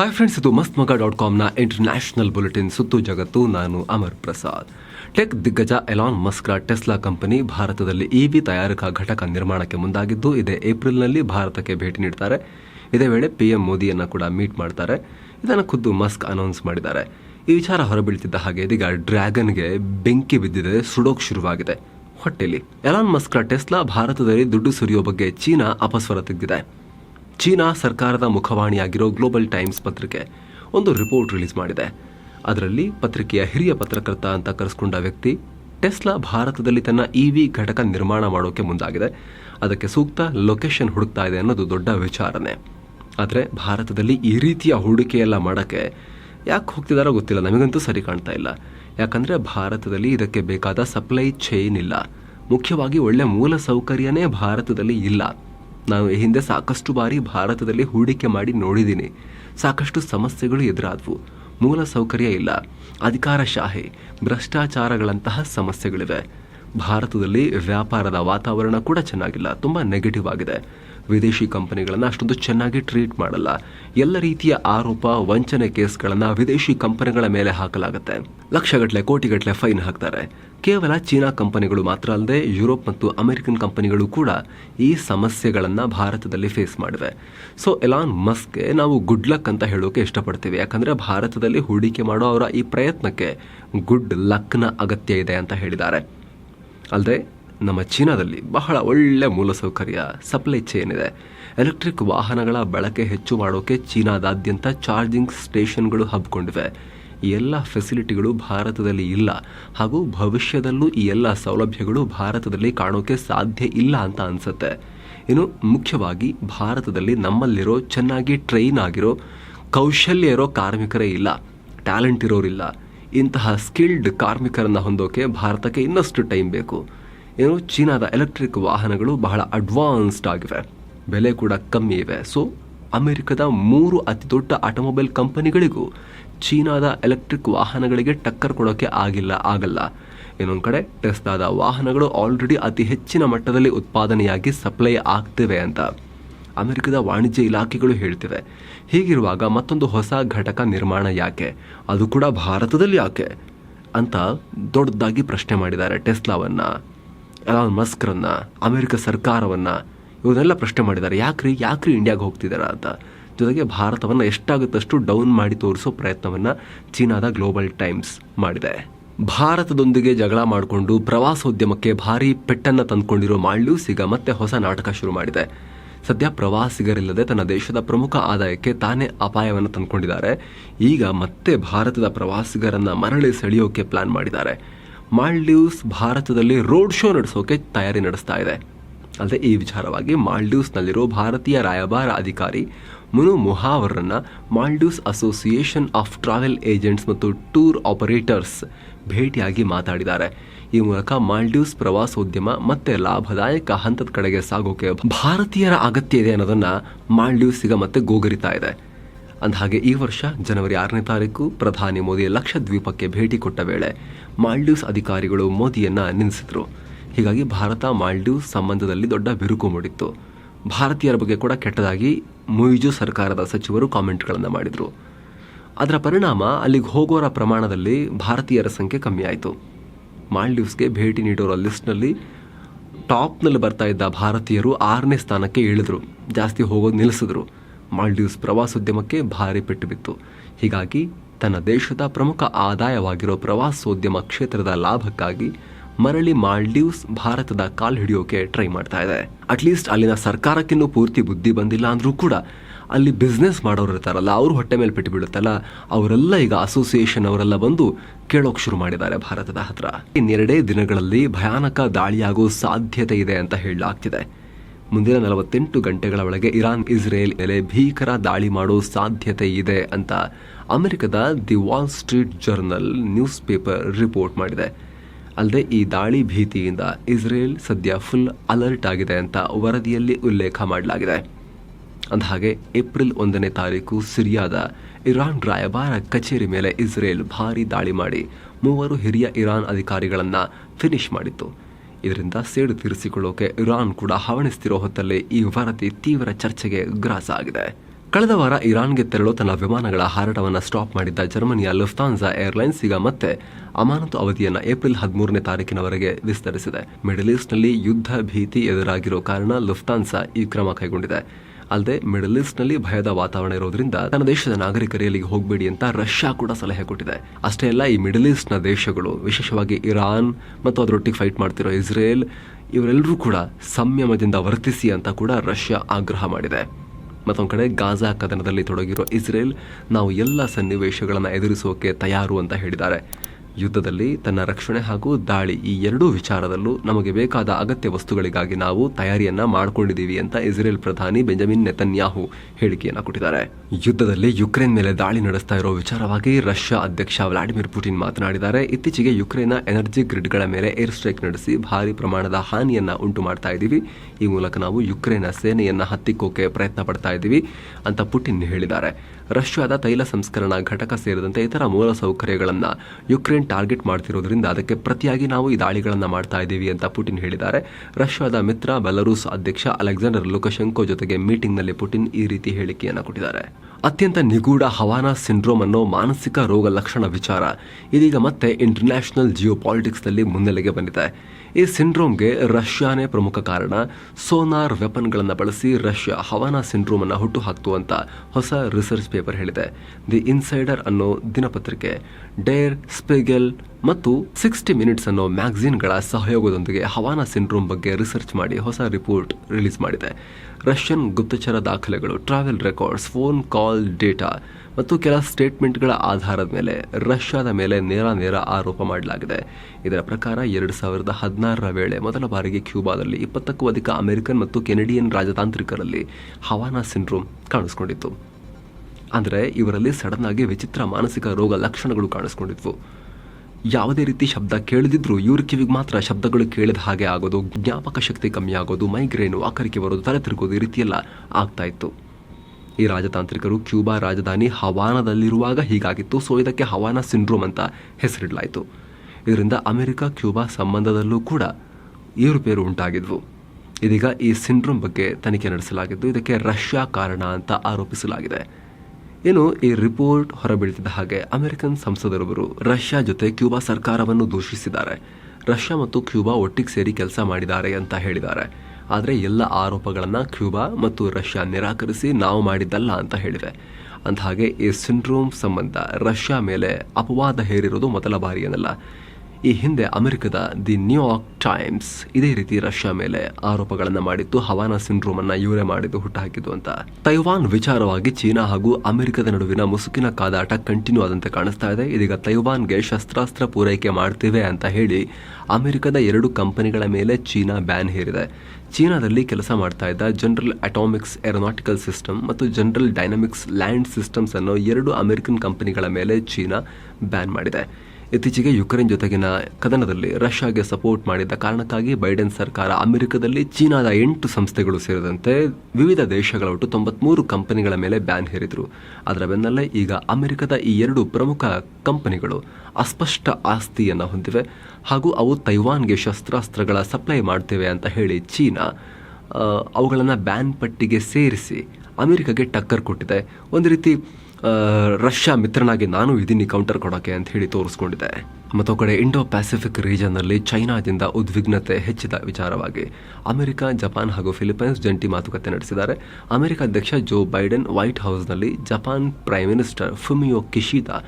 Hi friends ಇದು ಮಸ್ತ್ ಮಗ ಡಾಟ್ ಕಾಮ್ನ ಇಂಟರ್ನ್ಯಾಷನಲ್ ಬುಲೆಟಿನ್ ಸುತ್ತು ಜಗತ್ತು. ನಾನು ಅಮರ್ ಪ್ರಸಾದ್. ಟೆಕ್ ದಿಗ್ಗಜ ಎಲಾನ್ ಮಸ್ಕ್ರ ಟೆಸ್ಲಾ ಕಂಪನಿ ಭಾರತದಲ್ಲಿ ಇವಿ ತಯಾರಿಕಾ ಘಟಕ ನಿರ್ಮಾಣಕ್ಕೆ ಮುಂದಾಗಿದ್ದು, ಇದೇ ಏಪ್ರಿಲ್ನಲ್ಲಿ ಭಾರತಕ್ಕೆ ಭೇಟಿ ನೀಡ್ತಾರೆ. ಇದೇ ವೇಳೆ ಪಿ ಎಂ ಮೋದಿಯನ್ನು ಕೂಡ ಮೀಟ್ ಮಾಡ್ತಾರೆ. ಇದನ್ನು ಖುದ್ದು ಮಸ್ಕ್ ಅನೌನ್ಸ್ ಮಾಡಿದ್ದಾರೆ. ಈ ವಿಚಾರ ಹೊರಬೀಳ್ತಿದ್ದ ಹಾಗೆ ಇದೀಗ ಡ್ರ್ಯಾಗನ್ಗೆ ಬೆಂಕಿ ಬಿದ್ದಿದೆ, ಸುಡೋಕ್ ಶುರುವಾಗಿದೆ. ಹೊಟ್ಟೆಲಿ. ಎಲಾನ್ ಮಸ್ಕ್ರ ಟೆಸ್ಲಾ ಭಾರತದಲ್ಲಿ ದುಡ್ಡು ಸುರಿಯೋ ಬಗ್ಗೆ ಚೀನಾ ಅಪಸ್ವರ ತೆಗೆದಿದೆ. ಚೀನಾ ಸರ್ಕಾರದ ಮುಖವಾಣಿಯಾಗಿರೋ ಗ್ಲೋಬಲ್ ಟೈಮ್ಸ್ ಪತ್ರಿಕೆ ಒಂದು ರಿಪೋರ್ಟ್ ರಿಲೀಸ್ ಮಾಡಿದೆ. ಅದರಲ್ಲಿ ಪತ್ರಿಕೆಯ ಹಿರಿಯ ಪತ್ರಕರ್ತ ಅಂತ ಕರೆಸ್ಕೊಂಡ ವ್ಯಕ್ತಿ, ಟೆಸ್ಲಾ ಭಾರತದಲ್ಲಿ ತನ್ನ ಇ ವಿ ಘಟಕ ನಿರ್ಮಾಣ ಮಾಡೋಕೆ ಮುಂದಾಗಿದೆ. ಅದಕ್ಕೆ ಸೂಕ್ತ ಲೊಕೇಶನ್ ಹುಡುಕ್ತಾ ಇದೆ ಅನ್ನೋದು ದೊಡ್ಡ ವಿಚಾರನೆ ಆದರೆ ಭಾರತದಲ್ಲಿ ಈ ರೀತಿಯ ಹೂಡಿಕೆಯೆಲ್ಲ ಮಾಡೋಕ್ಕೆ ಯಾಕೆ ಹೋಗ್ತಿದಾರೋ ಗೊತ್ತಿಲ್ಲ. ನಮಗಂತೂ ಸರಿ ಕಾಣ್ತಾ ಇಲ್ಲ. ಯಾಕಂದರೆ ಭಾರತದಲ್ಲಿ ಇದಕ್ಕೆ ಬೇಕಾದ ಸಪ್ಲೈ ಚೈನ್ ಇಲ್ಲ. ಮುಖ್ಯವಾಗಿ ಒಳ್ಳೆ ಮೂಲ ಸೌಕರ್ಯನೇ ಭಾರತದಲ್ಲಿ ಇಲ್ಲ. ನಾನು ಈ ಹಿಂದೆ ಸಾಕಷ್ಟು ಬಾರಿ ಭಾರತದಲ್ಲಿ ಹೂಡಿಕೆ ಮಾಡಿ ನೋಡಿದ್ದೀನಿ. ಸಾಕಷ್ಟು ಸಮಸ್ಯೆಗಳು ಎದುರಾದವು. ಮೂಲ ಸೌಕರ್ಯ ಇಲ್ಲ. ಅಧಿಕಾರಶಾಹಿ ಭ್ರಷ್ಟಾಚಾರಗಳಂತಹ ಸಮಸ್ಯೆಗಳಿವೆ. ಭಾರತದಲ್ಲಿ ವ್ಯಾಪಾರದ ವಾತಾವರಣ ಕೂಡ ಚೆನ್ನಾಗಿಲ್ಲ. ತುಂಬ ನೆಗೆಟಿವ್ ಆಗಿದೆ. ವಿದೇಶಿ ಕಂಪನಿಗಳನ್ನು ಅಷ್ಟೊಂದು ಚೆನ್ನಾಗಿ ಟ್ರೀಟ್ ಮಾಡಲ್ಲ. ಎಲ್ಲ ರೀತಿಯ ಆರೋಪ, ವಂಚನೆ ಕೇಸ್ಗಳನ್ನು ವಿದೇಶಿ ಕಂಪನಿಗಳ ಮೇಲೆ ಹಾಕಲಾಗುತ್ತೆ. ಲಕ್ಷಗಟ್ಟಲೆ ಕೋಟಿಗಟ್ಟಲೆ ಫೈನ್ ಹಾಕ್ತಾರೆ. ಕೇವಲ ಚೀನಾ ಕಂಪನಿಗಳು ಮಾತ್ರ ಅಲ್ಲದೆ ಯುರೋಪ್ ಮತ್ತು ಅಮೆರಿಕನ್ ಕಂಪನಿಗಳು ಕೂಡ ಈ ಸಮಸ್ಯೆಗಳನ್ನು ಭಾರತದಲ್ಲಿ ಫೇಸ್ ಮಾಡಿವೆ. ಸೊ ಎಲಾನ್ ಮಸ್ಕ್ಗೆ ನಾವು ಗುಡ್ ಲಕ್ ಅಂತ ಹೇಳೋಕೆ ಇಷ್ಟಪಡ್ತೀವಿ. ಯಾಕಂದರೆ ಭಾರತದಲ್ಲಿ ಹೂಡಿಕೆ ಮಾಡೋ ಅವರ ಈ ಪ್ರಯತ್ನಕ್ಕೆ ಗುಡ್ ಲಕ್ನ ಅಗತ್ಯ ಇದೆ ಅಂತ ಹೇಳಿದ್ದಾರೆ. ಅಲ್ಲದೆ ನಮ್ಮ ಚೀನಾದಲ್ಲಿ ಬಹಳ ಒಳ್ಳೆ ಮೂಲಸೌಕರ್ಯ ಸಪ್ಲೈ ಚೈನ್ ಇದೆ. ಎಲೆಕ್ಟ್ರಿಕ್ ವಾಹನಗಳ ಬಳಕೆ ಹೆಚ್ಚು ಮಾಡೋಕೆ ಚೀನಾದಾದ್ಯಂತ ಚಾರ್ಜಿಂಗ್ ಸ್ಟೇಷನ್ಗಳು ಹಬ್ಕೊಂಡಿವೆ ಈ ಎಲ್ಲ ಫೆಸಿಲಿಟಿಗಳು ಭಾರತದಲ್ಲಿ ಇಲ್ಲ. ಹಾಗೂ ಭವಿಷ್ಯದಲ್ಲೂ ಈ ಎಲ್ಲ ಸೌಲಭ್ಯಗಳು ಭಾರತದಲ್ಲಿ ಕಾಣೋಕೆ ಸಾಧ್ಯ ಇಲ್ಲ ಅಂತ ಅನ್ಸುತ್ತೆ. ಇನ್ನು ಮುಖ್ಯವಾಗಿ ಭಾರತದಲ್ಲಿ ನಮ್ಮಲ್ಲಿರೋ ಚೆನ್ನಾಗಿ ಟ್ರೈನ್ ಆಗಿರೋ ಕೌಶಲ್ಯ ಇರೋ ಕಾರ್ಮಿಕರೇ ಇಲ್ಲ. ಟ್ಯಾಲೆಂಟ್ ಇರೋರಿಲ್ಲ. ಇಂತಹ ಸ್ಕಿಲ್ಡ್ ಕಾರ್ಮಿಕರನ್ನು ಹೊಂದೋಕೆ ಭಾರತಕ್ಕೆ ಇನ್ನಷ್ಟು ಟೈಮ್ ಬೇಕು. ಏನು? ಚೀನಾದ ಎಲೆಕ್ಟ್ರಿಕ್ ವಾಹನಗಳು ಬಹಳ ಅಡ್ವಾನ್ಸ್ಡ್ ಆಗಿವೆ. ಬೆಲೆ ಕೂಡ ಕಮ್ಮಿ ಇವೆ. ಸೊ ಅಮೆರಿಕದ ಮೂರು ಅತಿ ದೊಡ್ಡ ಆಟೋಮೊಬೈಲ್ ಕಂಪನಿಗಳಿಗೂ ಚೀನಾದ ಎಲೆಕ್ಟ್ರಿಕ್ ವಾಹನಗಳಿಗೆ ಟಕ್ಕರ್ ಕೊಡೋಕ್ಕೆ ಆಗಿಲ್ಲ, ಆಗಲ್ಲ. ಇನ್ನೊಂದು ಕಡೆ ಟೆಸ್ಲಾದ ವಾಹನಗಳು ಆಲ್ರೆಡಿ ಅತಿ ಹೆಚ್ಚಿನ ಮಟ್ಟದಲ್ಲಿ ಉತ್ಪಾದನೆಯಾಗಿ ಸಪ್ಲೈ ಆಗ್ತಿವೆ ಅಂತ ಅಮೆರಿಕದ ವಾಣಿಜ್ಯ ಇಲಾಖೆಗಳು ಹೇಳ್ತಿವೆ. ಹೀಗಿರುವಾಗ ಮತ್ತೊಂದು ಹೊಸ ಘಟಕ ನಿರ್ಮಾಣ ಯಾಕೆ? ಅದು ಕೂಡ ಭಾರತದಲ್ಲಿ ಯಾಕೆ? ಅಂತ ದೊಡ್ಡದಾಗಿ ಪ್ರಶ್ನೆ ಮಾಡಿದ್ದಾರೆ ಟೆಸ್ಲಾವನ್ನ ಎಲಾನ್ ಮಸ್ಕ್ರನ್ನ ಅಮೆರಿಕ ಸರ್ಕಾರವನ್ನ ಇವನ್ನೆಲ್ಲ ಪ್ರಶ್ನೆ ಮಾಡಿದ್ದಾರೆ. ಯಾಕ್ರಿ ಯಾಕ್ರಿ ಇಂಡಿಯಾಗೆ ಹೋಗ್ತಿದ್ದಾರಾ ಅಂತ? ಜೊತೆಗೆ ಭಾರತವನ್ನು ಎಷ್ಟಾಗುತ್ತಷ್ಟು ಡೌನ್ ಮಾಡಿ ತೋರಿಸೋ ಪ್ರಯತ್ನವನ್ನ ಚೀನಾದ ಗ್ಲೋಬಲ್ ಟೈಮ್ಸ್ ಮಾಡಿದೆ. ಭಾರತದೊಂದಿಗೆ ಜಗಳ ಮಾಡಿಕೊಂಡು ಪ್ರವಾಸೋದ್ಯಮಕ್ಕೆ ಭಾರಿ ಪೆಟ್ಟನ್ನು ತಂದುಕೊಂಡಿರೋ ಮಾಲ್ಡೀವ್ಸ್ ಈಗ ಮತ್ತೆ ಹೊಸ ನಾಟಕ ಶುರು ಮಾಡಿದೆ. ಸದ್ಯ ಪ್ರವಾಸಿಗರಿಲ್ಲದೆ ತನ್ನ ದೇಶದ ಪ್ರಮುಖ ಆದಾಯಕ್ಕೆ ತಾನೇ ಅಪಾಯವನ್ನು ತಂದುಕೊಂಡಿದ್ದಾರೆ. ಈಗ ಮತ್ತೆ ಭಾರತದ ಪ್ರವಾಸಿಗರನ್ನ ಮರಳಿ ಸೆಳೆಯೋಕೆ ಪ್ಲಾನ್ ಮಾಡಿದ್ದಾರೆ. ಮಾಲ್ಡೀವ್ಸ್ ಭಾರತದಲ್ಲಿ ರೋಡ್ ಶೋ ನಡೆಸೋಕೆ ತಯಾರಿ ನಡೆಸ್ತಾ ಇದೆ. ಅಲ್ಲದೆ ಈ ವಿಚಾರವಾಗಿ ಮಾಲ್ಡೀವ್ಸ್ನಲ್ಲಿರೋ ಭಾರತೀಯ ರಾಯಭಾರ ಅಧಿಕಾರಿ ಮುನು ಮುಹಾವರನ್ನ Maldives association of travel agents ಮತ್ತು ಟೂರ್ ಆಪರೇಟರ್ಸ್ ಭೇಟಿಯಾಗಿ ಮಾತಾಡಿದ್ದಾರೆ. ಈ ಮೂಲಕ ಮಾಲ್ಡೀವ್ಸ್ ಪ್ರವಾಸೋದ್ಯಮ ಮತ್ತೆ ಲಾಭದಾಯಕ ಹಂತದ ಕಡೆಗೆ ಸಾಗೋಕೆ ಭಾರತೀಯರ ಅಗತ್ಯ ಇದೆ ಅನ್ನೋದನ್ನು ಮಾಲ್ಡೀವ್ಸ್ ಮತ್ತೆ ಗೋಗರಿತಾ ಇದೆ. ಅಂದಹಾಗೆ ಈ ವರ್ಷ ಜನವರಿ ಆರನೇ ತಾರೀಕು ಪ್ರಧಾನಿ ಮೋದಿ ಲಕ್ಷದ್ವೀಪಕ್ಕೆ ಭೇಟಿ ಕೊಟ್ಟ ವೇಳೆ ಮಾಲ್ಡೀವ್ಸ್ ಅಧಿಕಾರಿಗಳು ಮೋದಿಯನ್ನು ನಿಲ್ಲಿಸಿದ್ರು ಹೀಗಾಗಿ ಭಾರತ ಮಾಲ್ಡೀವ್ಸ್ ಸಂಬಂಧದಲ್ಲಿ ದೊಡ್ಡ ಬಿರುಕು ಮೂಡಿತ್ತು. ಭಾರತೀಯರ ಬಗ್ಗೆ ಕೂಡ ಕೆಟ್ಟದಾಗಿ ಮುಯಿಜು ಸರ್ಕಾರದ ಸಚಿವರು ಕಾಮೆಂಟ್ಗಳನ್ನು ಮಾಡಿದರು. ಅದರ ಪರಿಣಾಮ ಅಲ್ಲಿಗೆ ಹೋಗೋರ ಪ್ರಮಾಣದಲ್ಲಿ ಭಾರತೀಯರ ಸಂಖ್ಯೆ ಕಮ್ಮಿ ಆಯಿತು. ಮಾಲ್ಡೀವ್ಸ್ಗೆ ಭೇಟಿ ನೀಡೋರ ಲಿಸ್ಟ್ನಲ್ಲಿ ಟಾಪ್ನಲ್ಲಿ ಬರ್ತಾ ಇದ್ದ ಭಾರತೀಯರು ಆರನೇ ಸ್ಥಾನಕ್ಕೆ ಇಳಿದ್ರು. ಜಾಸ್ತಿ ಹೋಗೋದು ನಿಲ್ಲಿಸಿದ್ರು. ಮಾಲ್ಡೀವ್ಸ್ ಪ್ರವಾಸೋದ್ಯಮಕ್ಕೆ ಭಾರಿ ಪೆಟ್ಟು ಬಿತ್ತು. ಹೀಗಾಗಿ ತನ್ನ ದೇಶದ ಪ್ರಮುಖ ಆದಾಯವಾಗಿರೋ ಪ್ರವಾಸೋದ್ಯಮ ಕ್ಷೇತ್ರದ ಲಾಭಕ್ಕಾಗಿ ಮರಳಿ ಮಾಲ್ಡೀವ್ಸ್ ಭಾರತದ ಕಾಲ್ ಹಿಡಿಯೋಕೆ ಟ್ರೈ ಮಾಡ್ತಾ ಇದೆ. ಅಟ್ಲೀಸ್ಟ್ ಅಲ್ಲಿನ ಸರ್ಕಾರಕ್ಕಿನ್ನೂ ಪೂರ್ತಿ ಬುದ್ಧಿ ಬಂದಿಲ್ಲ ಅಂದ್ರೂ ಕೂಡ ಅಲ್ಲಿ ಬಿಸ್ನೆಸ್ ಮಾಡೋರು ಇರ್ತಾರಲ್ಲ, ಅವರು ಹೊಟ್ಟೆ ಮೇಲೆ ಪೆಟ್ಟು ಬೀಳುತ್ತಲ್ಲ, ಅವರೆಲ್ಲ ಈಗ ಅಸೋಸಿಯೇಷನ್ ಅವರೆಲ್ಲ ಬಂದು ಕೇಳೋಕ್ ಶುರು ಮಾಡಿದ್ದಾರೆ ಭಾರತದ ಹತ್ರ. ಇನ್ನೆರಡೇ ದಿನಗಳಲ್ಲಿ ಭಯಾನಕ ದಾಳಿಯಾಗೋ ಸಾಧ್ಯತೆ ಇದೆ ಅಂತ ಹೇಳಲಾಗ್ತಿದೆ. ಮುಂದಿನ ನಲವತ್ತೆಂಟು ಗಂಟೆಗಳ ಒಳಗೆ ಇರಾನ್, ಇಸ್ರೇಲ್ ಮೇಲೆ ಭೀಕರ ದಾಳಿ ಮಾಡೋ ಸಾಧ್ಯತೆ ಇದೆ ಅಂತ ಅಮೆರಿಕದ the Wall Street Journal newspaper report ಮಾಡಿದೆ. ಅಲ್ಲದೆ ಈ ದಾಳಿ ಭೀತಿಯಿಂದ ಇಸ್ರೇಲ್ ಸದ್ಯ ಫುಲ್ ಅಲರ್ಟ್ ಆಗಿದೆ ಅಂತ ವರದಿಯಲ್ಲಿ ಉಲ್ಲೇಖ ಮಾಡಲಾಗಿದೆ. ಅಂದಹಾಗೆ, ಏಪ್ರಿಲ್ ಒಂದನೇ ತಾರೀಕು ಸಿರಿಯಾದ ಇರಾನ್ ರಾಯಭಾರ ಕಚೇರಿ ಮೇಲೆ ಇಸ್ರೇಲ್ ಭಾರೀ ದಾಳಿ ಮಾಡಿ ಮೂವರು ಹಿರಿಯ ಇರಾನ್ ಅಧಿಕಾರಿಗಳನ್ನು ಫಿನಿಶ್ ಮಾಡಿತ್ತು. ಇದರಿಂದ ಸೇಡು ತೀರಿಸಿಕೊಳ್ಳೋಕೆ ಇರಾನ್ ಕೂಡ ಹವಣಿಸ್ತಿರೋ ಹೊತ್ತಲ್ಲಿ ಈ ವರದಿ ತೀವ್ರ ಚರ್ಚೆಗೆ ಗ್ರಾಸ ಆಗಿದೆ. ಕಳೆದ ವಾರ ಇರಾನ್ಗೆ ತೆರಳೋ ತನ್ನ ವಿಮಾನಗಳ ಹಾರಾಟವನ್ನು ಸ್ಟಾಪ್ ಮಾಡಿದ್ದ ಜರ್ಮನಿಯ ಲುಫ್ತಾನ್ಸಾ ಏರ್ಲೈನ್ಸ್ ಈಗ ಮತ್ತೆ ಅಮಾನತು ಅವಧಿಯನ್ನು ಏಪ್ರಿಲ್ ಹದಿಮೂರನೇ ತಾರೀಕಿನವರೆಗೆ ವಿಸ್ತರಿಸಿದೆ. ಮಿಡಲ್ ಈಸ್ಟ್ನಲ್ಲಿ ಯುದ್ಧ ಭೀತಿ ಎದುರಾಗಿರೋ ಕಾರಣ ಲುಫ್ತಾನ್ಸಾ ಈ ಕ್ರಮ ಕೈಗೊಂಡಿದೆ. ಅಲ್ಲದೆ ಮಿಡಲ್ ಈಸ್ಟ್ನಲ್ಲಿ ಭಯದ ವಾತಾವರಣ ಇರೋದ್ರಿಂದ ತನ್ನ ದೇಶದ ನಾಗರಿಕರು ಅಲ್ಲಿಗೆ ಹೋಗಬೇಡಿ ಅಂತ ರಷ್ಯಾ ಕೂಡ ಸಲಹೆ ಕೊಟ್ಟಿದೆ. ಅಷ್ಟೇ ಅಲ್ಲ, ಈ ಮಿಡಲ್ ಈಸ್ಟ್ನ ದೇಶಗಳು, ವಿಶೇಷವಾಗಿ ಇರಾನ್ ಮತ್ತು ಅದರೊಟ್ಟಿಗೆ ಫೈಟ್ ಮಾಡ್ತಿರೋ ಇಸ್ರೇಲ್, ಇವರೆಲ್ಲರೂ ಕೂಡ ಸಂಯಮದಿಂದ ವರ್ತಿಸಿ ಅಂತ ಕೂಡ ರಷ್ಯಾ ಆಗ್ರಹ ಮಾಡಿದೆ. ಮತ್ತೊಂದು ಕಡೆ ಗಾಜಾ ಕದನದಲ್ಲಿ ತೊಡಗಿರೋ ಇಸ್ರೇಲ್, ನಾವು ಎಲ್ಲ ಸನ್ನಿವೇಶಗಳನ್ನು ಎದುರಿಸೋಕೆ ತಯಾರು ಅಂತ ಹೇಳಿದ್ದಾರೆ. ಯುದ್ಧದಲ್ಲಿ ತನ್ನ ರಕ್ಷಣೆ ಹಾಗೂ ದಾಳಿ ಈ ಎರಡೂ ವಿಚಾರದಲ್ಲೂ ನಮಗೆ ಬೇಕಾದ ಅಗತ್ಯ ವಸ್ತುಗಳಿಗಾಗಿ ನಾವು ತಯಾರಿಯನ್ನ ಮಾಡಿಕೊಂಡಿದ್ದೀವಿ ಅಂತ ಇಸ್ರೇಲ್ ಪ್ರಧಾನಿ ಬೆಂಜಮಿನ್ ನೆತನ್ಯಾಹು ಹೇಳಿಕೆಯನ್ನು ಕೊಟ್ಟಿದ್ದಾರೆ. ಯುದ್ಧದಲ್ಲಿ ಯುಕ್ರೇನ್ ಮೇಲೆ ದಾಳಿ ನಡೆಸ್ತಾ ಇರೋ ವಿಚಾರವಾಗಿ ರಷ್ಯಾ ಅಧ್ಯಕ್ಷ ವ್ಲಾಡಿಮಿರ್ ಪುಟಿನ್ ಮಾತನಾಡಿದ್ದಾರೆ. ಇತ್ತೀಚೆಗೆ ಯುಕ್ರೇನ್ನ ಎನರ್ಜಿ ಗ್ರಿಡ್ಗಳ ಮೇಲೆ ಏರ್ ಸ್ಟ್ರೈಕ್ ನಡೆಸಿ ಭಾರಿ ಪ್ರಮಾಣದ ಹಾನಿಯನ್ನ ಉಂಟು ಮಾಡ್ತಾ ಇದ್ದೀವಿ. ಈ ಮೂಲಕ ನಾವು ಯುಕ್ರೇನ್ನ ಸೇನೆಯನ್ನ ಹತ್ತಿಕ್ಕೋಕೆ ಪ್ರಯತ್ನ ಪಡ್ತಾ ಇದ್ದೀವಿ ಅಂತ ಪುಟಿನ್ ಹೇಳಿದ್ದಾರೆ. ರಷ್ಯಾದ ತೈಲ ಸಂಸ್ಕರಣಾ ಘಟಕ ಸೇರಿದಂತೆ ಇತರ ಮೂಲಸೌಕರ್ಯಗಳನ್ನ ಯುಕ್ರೇನ್ ಟಾರ್ಗೆಟ್ ಮಾಡ್ತಿರೋದ್ರಿಂದ ಅದಕ್ಕೆ ಪ್ರತಿಯಾಗಿ ನಾವು ಈ ದಾಳಿಗಳನ್ನು ಮಾಡ್ತಾ ಇದ್ದೀವಿ ಅಂತ ಪುಟಿನ್ ಹೇಳಿದ್ದಾರೆ. ರಷ್ಯಾದ ಮಿತ್ರ ಬೆಲರೂಸ್ ಅಧ್ಯಕ್ಷ ಅಲೆಕ್ಸಾಂಡರ್ ಲುಕಶೆಂಕೋ ಜೊತೆಗೆ ಮೀಟಿಂಗ್ನಲ್ಲಿ ಪುಟಿನ್ ಈ ರೀತಿ ಹೇಳಿಕೆಯನ್ನು ಕೊಟ್ಟಿದ್ದಾರೆ. ಅತ್ಯಂತ ನಿಗೂಢ ಹವಾನಾ ಸಿಂಡ್ರೋಮ್ ಅನ್ನೋ ಮಾನಸಿಕ ರೋಗ ಲಕ್ಷಣ ವಿಚಾರ ಇದೀಗ ಮತ್ತೆ ಇಂಟರ್ನ್ಯಾಷನಲ್ ಜಿಯೋ ಪಾಲಿಟಿಕ್ಸ್ನಲ್ಲಿ ಮುನ್ನೆಲೆಗೆ ಬಂದಿದೆ. ಈ ಸಿಂಡ್ರೋಮ್ಗೆ ರಷ್ಯಾನೇ ಪ್ರಮುಖ ಕಾರಣ. ಸೋನಾರ್ ವೆಪನ್ಗಳನ್ನು ಬಳಸಿ ರಷ್ಯಾ ಹವಾನಾ ಸಿಂಡ್ರೋಮ್ ಅನ್ನು ಹುಟ್ಟು ಹಾಕ್ತು ಅಂತ ಹೊಸ ರಿಸರ್ಚ್ ಪೇಪರ್ ಹೇಳಿದೆ. ದಿ ಇನ್ಸೈಡರ್ ಅನ್ನೋ ದಿನಪತ್ರಿಕೆ. ಡೇರ್, ಸ್ಪೆಗೆಲ್ ಮತ್ತು ಸಿಕ್ಸ್ಟಿ ಮಿನಿಟ್ಸ್ ಅನ್ನೋ ಮ್ಯಾಗ್ಝಿನ್ಗಳ ಸಹಯೋಗದೊಂದಿಗೆ ಹವಾನಾ ಸಿಂಡ್ರೋಮ್ ಬಗ್ಗೆ ರಿಸರ್ಚ್ ಮಾಡಿ ಹೊಸ ರಿಪೋರ್ಟ್ ರಿಲೀಸ್ ಮಾಡಿದೆ. ರಷ್ಯನ್ ಗುಪ್ತಚರ ದಾಖಲೆಗಳು, travel records, phone call data ಮತ್ತು ಕೆಲ ಸ್ಟೇಟ್ಮೆಂಟ್ಗಳ ಆಧಾರದ ಮೇಲೆ ರಷ್ಯಾದ ಮೇಲೆ ನೇರ ನೇರ ಆರೋಪ ಮಾಡಲಾಗಿದೆ. ಇದರ ಪ್ರಕಾರ ಎರಡು ಸಾವಿರದ ಹದಿನಾರರ ವೇಳೆ ಮೊದಲ ಬಾರಿಗೆ ಕ್ಯೂಬಾದಲ್ಲಿ ಇಪ್ಪತ್ತಕ್ಕೂ ಅಧಿಕ ಅಮೆರಿಕನ್ ಮತ್ತು ಕೆನಡಿಯನ್ ರಾಜತಾಂತ್ರಿಕರಲ್ಲಿ ಹವಾನಾ ಸಿಂಡ್ರೋಮ್ ಕಾಣಿಸ್ಕೊಂಡಿತ್ತು. ಅಂದರೆ ಇವರಲ್ಲಿ ಸಡನ್ ಆಗಿ ವಿಚಿತ್ರ ಮಾನಸಿಕ ರೋಗ ಲಕ್ಷಣಗಳು ಕಾಣಿಸ್ಕೊಂಡಿತ್ತು ಯಾವುದೇ ರೀತಿ ಶಬ್ದ ಕೇಳಿದಿದ್ರೂ ಇವ್ರ ಕಿವಿಗೆ ಮಾತ್ರ ಶಬ್ದಗಳು ಕೇಳಿದ ಹಾಗೆ ಆಗೋದು, ಜ್ಞಾಪಕ ಶಕ್ತಿ ಕಮ್ಮಿ ಆಗೋದು, ಮೈಗ್ರೇನು ಆಕರಿಕೆ ಬರೋದು ತಲೆ ತಿರುಗೋದು ಈ ರೀತಿಯೆಲ್ಲ ಆಗ್ತಾ ಇತ್ತು. ಈ ರಾಜತಾಂತ್ರಿಕರು ಕ್ಯೂಬಾ ರಾಜಧಾನಿ ಹವಾನದಲ್ಲಿರುವಾಗ ಹೀಗಾಗಿತ್ತು. ಸೊ, ಇದಕ್ಕೆ ಹವಾನ ಸಿಂಡ್ರೋಮ್ ಅಂತ ಹೆಸರಿಡಲಾಯಿತು. ಇದರಿಂದ ಅಮೆರಿಕ, ಕ್ಯೂಬಾ ಸಂಬಂಧದಲ್ಲೂ ಕೂಡ ಏರುಪೇರು ಉಂಟಾಗಿದ್ವು. ಇದೀಗ ಈ ಸಿಂಡ್ರೋಮ್ ಬಗ್ಗೆ ತನಿಖೆ ನಡೆಸಲಾಗಿದ್ದು, ಇದಕ್ಕೆ ರಷ್ಯಾ ಕಾರಣ ಅಂತ ಆರೋಪಿಸಲಾಗಿದೆ. ಏನು ಈ ರಿಪೋರ್ಟ್ ಹೊರಬೀಳ್ತಿದ್ದ ಹಾಗೆ ಅಮೆರಿಕನ್ ಸಂಸದರೊಬ್ಬರು ರಷ್ಯಾ ಜೊತೆ ಕ್ಯೂಬಾ ಸರ್ಕಾರವನ್ನು ದೂಷಿಸಿದ್ದಾರೆ. ರಷ್ಯಾ ಮತ್ತು ಕ್ಯೂಬಾ ಒಟ್ಟಿಗೆ ಸೇರಿ ಕೆಲಸ ಮಾಡಿದ್ದಾರೆ ಅಂತ ಹೇಳಿದ್ದಾರೆ. ಆದರೆ ಎಲ್ಲ ಆರೋಪಗಳನ್ನು ಕ್ಯೂಬಾ ಮತ್ತು ರಷ್ಯಾ ನಿರಾಕರಿಸಿ ನಾವು ಮಾಡಿದ್ದಲ್ಲ ಅಂತ ಹೇಳಿದೆ ಅಂದಹಾಗೆ ಈ ಸಿಂಡ್ರೋಮ್ ಸಂಬಂಧ ರಷ್ಯಾ ಮೇಲೆ ಅಪವಾದ ಹೇರಿರೋದು ಮೊದಲ ಬಾರಿ ಏನಲ್ಲ ಈ ಹಿಂದೆ ಅಮೆರಿಕದ ದಿ ನ್ಯೂಯಾರ್ಕ್ ಟೈಮ್ಸ್ ಇದೇ ರೀತಿ ರಷ್ಯಾ ಮೇಲೆ ಆರೋಪಗಳನ್ನು ಮಾಡಿತ್ತು ಹವಾನ ಸಿಂಡ್ರೋಮ್ ಅನ್ನ ಇವರೇ ಮಾಡಿದ್ದು, ಹುಟ್ಟುಹಾಕಿದ್ದು ಅಂತ. ತೈವಾನ್ ವಿಚಾರವಾಗಿ ಚೀನಾ ಹಾಗೂ ಅಮೆರಿಕದ ನಡುವಿನ ಮುಸುಕಿನ ಕಾದಾಟ ಕಂಟಿನ್ಯೂ ಆದಂತೆ ಕಾಣಿಸ್ತಾ ಇದೆ. ಇದೀಗ ತೈವಾನ್ಗೆ ಶಸ್ತ್ರಾಸ್ತ್ರ ಪೂರೈಕೆ ಮಾಡ್ತೇವೆ ಅಂತ ಹೇಳಿ ಅಮೆರಿಕದ ಎರಡು ಕಂಪನಿಗಳ ಮೇಲೆ ಚೀನಾ ಬ್ಯಾನ್ ಹೇರಿದೆ. ಚೀನಾದಲ್ಲಿ ಕೆಲಸ ಮಾಡ್ತಾ ಇದ್ದ ಜನರಲ್ ಅಟಾಮಿಕ್ಸ್ ಏರೋನಾಟಿಕಲ್ ಸಿಸ್ಟಮ್ ಮತ್ತು ಜನರಲ್ ಡೈನಮಿಕ್ಸ್ ಲ್ಯಾಂಡ್ ಸಿಸ್ಟಮ್ಸ್ ಅನ್ನೋ ಎರಡು ಅಮೆರಿಕನ್ ಕಂಪನಿಗಳ ಮೇಲೆ ಚೀನಾ ಬ್ಯಾನ್ ಮಾಡಿದೆ. ಇತ್ತೀಚೆಗೆ ಯುಕ್ರೇನ್ ಜೊತೆಗಿನ ಕದನದಲ್ಲಿ ರಷ್ಯಾಗೆ ಸಪೋರ್ಟ್ ಮಾಡಿದ್ದ ಕಾರಣಕ್ಕಾಗಿ ಬೈಡೆನ್ ಸರ್ಕಾರ ಅಮೆರಿಕದಲ್ಲಿ ಚೀನಾದ ಎಂಟು ಸಂಸ್ಥೆಗಳು ಸೇರಿದಂತೆ ವಿವಿಧ ದೇಶಗಳ ಒಟ್ಟು ತೊಂಬತ್ಮೂರು ಕಂಪನಿಗಳ ಮೇಲೆ ಬ್ಯಾನ್ ಹೇರಿದ್ರು. ಅದರ ಬೆನ್ನಲ್ಲೇ ಈಗ ಅಮೆರಿಕದ ಈ ಎರಡು ಪ್ರಮುಖ ಕಂಪನಿಗಳು ಅಸ್ಪಷ್ಟ ಆಸ್ತಿಯನ್ನು ಹೊಂದಿವೆ ಹಾಗೂ ಅವು ತೈವಾನ್ಗೆ ಶಸ್ತ್ರಾಸ್ತ್ರಗಳ ಸಪ್ಲೈ ಮಾಡ್ತೇವೆ ಅಂತ ಹೇಳಿ ಚೀನಾ ಅವುಗಳನ್ನು ಬ್ಯಾನ್ ಪಟ್ಟಿಗೆ ಸೇರಿಸಿ ಅಮೆರಿಕಗೆ ಟಕ್ಕರ್ ಕೊಟ್ಟಿದೆ. ಒಂದು ರೀತಿ ರಷ್ಯಾ ಮಿತ್ರನಾಗಿ ನಾನು ಇದೀನಿ ಕೌಂಟರ್ ಕೊಡೋಕೆ ಅಂತ ಹೇಳಿ ತೋರಿಸ್ಕೊಂಡಿದೆ. ಮತ್ತೊ ಕಡೆ ಇಂಡೋ ಪ್ಯಾಸಿಫಿಕ್ ರೀಜನ್ನಲ್ಲಿ ಚೈನಾದಿಂದ ಉದ್ವಿಗ್ನತೆ ಹೆಚ್ಚಿದ ವಿಚಾರವಾಗಿ ಅಮೆರಿಕ, ಜಪಾನ್ ಹಾಗೂ ಫಿಲಿಪೈನ್ಸ್ ಜಂಟಿ ಮಾತುಕತೆ ನಡೆಸಿದ್ದಾರೆ. ಅಮೆರಿಕ ಅಧ್ಯಕ್ಷ ಜೋ ಬೈಡನ್ ವೈಟ್ ಹೌಸ್ನಲ್ಲಿ Japan prime minister Fumio Kishida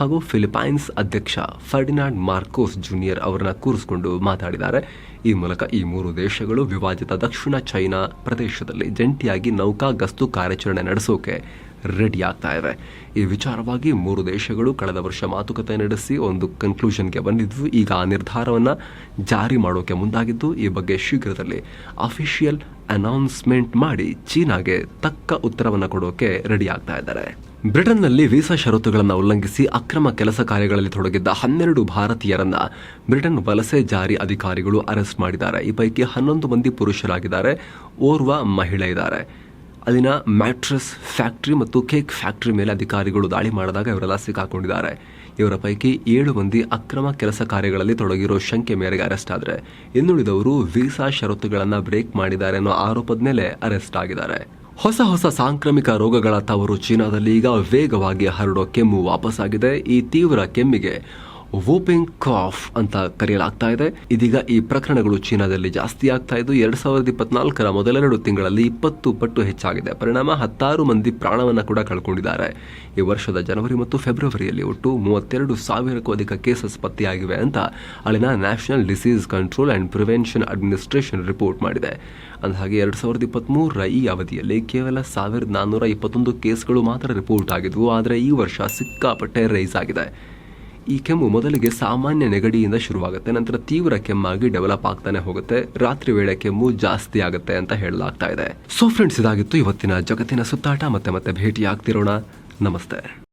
ಹಾಗೂ ಫಿಲಿಪೈನ್ಸ್ ಅಧ್ಯಕ್ಷ ಫರ್ಡಿನಾಂಡ್ ಮಾರ್ಕೋಸ್ ಜೂನಿಯರ್ ಅವರನ್ನ ಕೂರಿಸಿಕೊಂಡು ಮಾತಾಡಿದ್ದಾರೆ. ಈ ಮೂಲಕ ಈ ಮೂರು ದೇಶಗಳು ವಿವಾದಿತ ದಕ್ಷಿಣ ಚೈನಾ ಪ್ರದೇಶದಲ್ಲಿ ಜಂಟಿಯಾಗಿ ನೌಕಾ ಗಸ್ತು ಕಾರ್ಯಾಚರಣೆ ನಡೆಸೋಕೆ ರೆಡಿ ಆಗ್ತಾ ಇದೆ. ಈ ವಿಚಾರವಾಗಿ ಮೂರು ದೇಶಗಳು ಕಳೆದ ವರ್ಷ ಮಾತುಕತೆ ನಡೆಸಿ ಒಂದು ಕನ್ಕ್ಲೂಷನ್ಗೆ ಬಂದಿದ್ವು. ಈಗ ಆ ನಿರ್ಧಾರವನ್ನು ಜಾರಿ ಮಾಡೋಕೆ ಮುಂದಾಗಿದ್ದು, ಈ ಬಗ್ಗೆ ಶೀಘ್ರದಲ್ಲಿ ಅಫಿಷಿಯಲ್ ಅನೌನ್ಸ್ಮೆಂಟ್ ಮಾಡಿ ಚೀನಾಗೆ ತಕ್ಕ ಉತ್ತರವನ್ನು ಕೊಡೋಕೆ ರೆಡಿ ಆಗ್ತಾ ಇದ್ದಾರೆ. ಬ್ರಿಟನ್ನಲ್ಲಿ ವೀಸಾ ಷರತ್ತುಗಳನ್ನು ಉಲ್ಲಂಘಿಸಿ ಅಕ್ರಮ ಕೆಲಸ ಕಾರ್ಯಗಳಲ್ಲಿ ತೊಡಗಿದ್ದ ಹನ್ನೆರಡು ಭಾರತೀಯರನ್ನ ಬ್ರಿಟನ್ ವಲಸೆ ಜಾರಿ ಅಧಿಕಾರಿಗಳು ಅರೆಸ್ಟ್ ಮಾಡಿದ್ದಾರೆ. ಈ ಪೈಕಿ ಹನ್ನೊಂದು ಮಂದಿ ಪುರುಷರಾಗಿದ್ದಾರೆ. ಓರ್ವ ಮಹಿಳೆ ಇದ್ದಾರೆ. ಅಲ್ಲಿನ ಮ್ಯಾಟ್ರಸ್ ಫ್ಯಾಕ್ಟ್ರಿ ಮತ್ತು ಕೇಕ್ ಫ್ಯಾಕ್ಟ್ರಿ ಮೇಲೆ ಅಧಿಕಾರಿಗಳು ದಾಳಿ ಮಾಡಿದಾಗ ಇವರೆಲ್ಲ ಸಿಕ್ಕಾಕೊಂಡಿದ್ದಾರೆ. ಇವರ ಪೈಕಿ ಏಳು ಮಂದಿ ಅಕ್ರಮ ಕೆಲಸ ಕಾರ್ಯಗಳಲ್ಲಿ ತೊಡಗಿರೋ ಶಂಕೆ ಮೇರೆಗೆ ಅರೆಸ್ಟ್ ಆದರೆ ಇನ್ನುಳಿದವರು ವೀಸಾ ಷರತ್ತುಗಳನ್ನು ಬ್ರೇಕ್ ಮಾಡಿದ್ದಾರೆ ಅನ್ನೋ ಆರೋಪದ ಮೇಲೆ ಅರೆಸ್ಟ್ ಆಗಿದ್ದಾರೆ. ಹೊಸ ಹೊಸ ಸಾಂಕ್ರಾಮಿಕ ರೋಗಗಳ ತವರು ಚೀನಾದಲ್ಲಿ ಈಗ ವೇಗವಾಗಿ ಹರಡೋ ಕೆಮ್ಮು ವಾಪಸ್ಸಾಗಿದೆ. ಈ ತೀವ್ರ ಕೆಮ್ಮಿಗೆ ವೋಪಿಂಗ್ ಕಾಫ್ ಅಂತ ಕರೆಯಲಾಗ್ತಾ ಇದೆ. ಇದೀಗ ಈ ಪ್ರಕರಣಗಳು ಚೀನಾದಲ್ಲಿ ಜಾಸ್ತಿ ಆಗ್ತಾ ಇದ್ದು, ಎರಡ್ ಸಾವಿರದ ಇಪ್ಪತ್ನಾಲ್ಕರ ಮೊದಲೆರಡು ತಿಂಗಳಲ್ಲಿ ಇಪ್ಪತ್ತು ಪಟ್ಟು ಹೆಚ್ಚಾಗಿದೆ. ಪರಿಣಾಮ ಹತ್ತಾರು ಮಂದಿ ಪ್ರಾಣವನ್ನ ಕೂಡ ಕಳ್ಕೊಂಡಿದ್ದಾರೆ. ಈ ವರ್ಷದ ಜನವರಿ ಮತ್ತು ಫೆಬ್ರವರಿಯಲ್ಲಿ ಒಟ್ಟು ಮೂವತ್ತೆರಡು ಸಾವಿರಕ್ಕೂ ಅಧಿಕ ಕೇಸಸ್ ಪತ್ತೆಯಾಗಿವೆ ಅಂತ ಅಲ್ಲಿನ National Disease Control and Prevention Administration report ಮಾಡಿದೆ. ಅಂದಹಾಗೆ, ಎರಡ್ ಸಾವಿರದ ಇಪ್ಪತ್ತ್ಮೂರರ ಈ ಅವಧಿಯಲ್ಲಿ ಕೇವಲ ಸಾವಿರದ ನಾನ್ನೂರ ಇಪ್ಪತ್ತೊಂದು ಕೇಸ್ಗಳು ಮಾತ್ರ ರಿಪೋರ್ಟ್ ಆಗಿದ್ವು. ಆದರೆ ಈ ವರ್ಷ ಸಿಕ್ಕಾಪಟ್ಟೆ ರೈಸ್ ಆಗಿದೆ. ಈ ಕೆಮ್ಮು ಮೊದಲಿಗೆ ಸಾಮಾನ್ಯ ನೆಗಡಿಯಿಂದ ಶುರುವಾಗುತ್ತೆ, ನಂತರ ತೀವ್ರ ಕೆಮ್ಮಾಗಿ ಡೆವಲಪ್ ಆಗ್ತಾನೆ ಹೋಗುತ್ತೆ, ರಾತ್ರಿ ವೇಳೆ ಕೆಮ್ಮು ಜಾಸ್ತಿ ಆಗುತ್ತೆ ಅಂತ ಹೇಳಲಾಗ್ತಾ ಇದೆ. ಸೊ ಫ್ರೆಂಡ್ಸ್ ಇದಾಗಿತ್ತು ಇವತ್ತಿನ ಜಗತ್ತಿನ ಸುತ್ತಾಟ. ಮತ್ತೆ ಮತ್ತೆ ಭೇಟಿ ಆಗ್ತಿರೋಣ ನಮಸ್ತೆ.